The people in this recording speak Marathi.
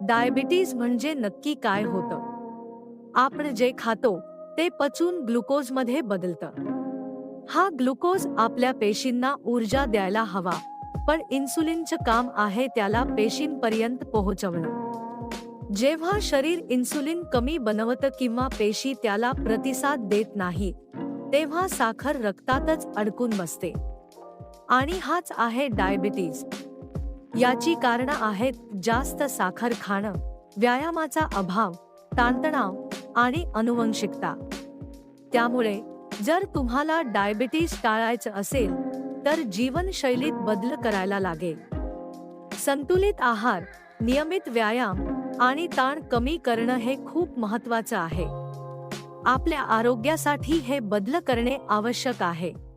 डायबिटीज म्हणजे नक्की काय होतं? आपण जे खातो ते पचून ग्लुकोजमध्ये बदलतं. हा ग्लुकोज आपल्या पेशींना ऊर्जा द्यायला हवा पण इन्सुलिनचं काम आहे त्याला पेशींपर्यंत पोहोचवणं. जेव्हा शरीर इन्सुलिन कमी बनवतं किंवा पेशी त्याला प्रतिसाद देत नाही तेव्हा साखर रक्तातच अडकून बसते. आणि हाच आहे डायबिटीज. याची कारणं आहेत जास्त साखर खाणं व्यायामाचा अभाव ताणतणाव आणि अनुवंशिकता. त्यामुळे जर तुम्हाला डायबिटीज टाळायचं असेल तर जीवनशैलीत बदल करायला लागेल. संतुलित आहार नियमित व्यायाम आणि ताण कमी करणं हे खूप महत्वाचं आहे. आपल्या आरोग्यासाठी हे बदल करणे आवश्यक आहे.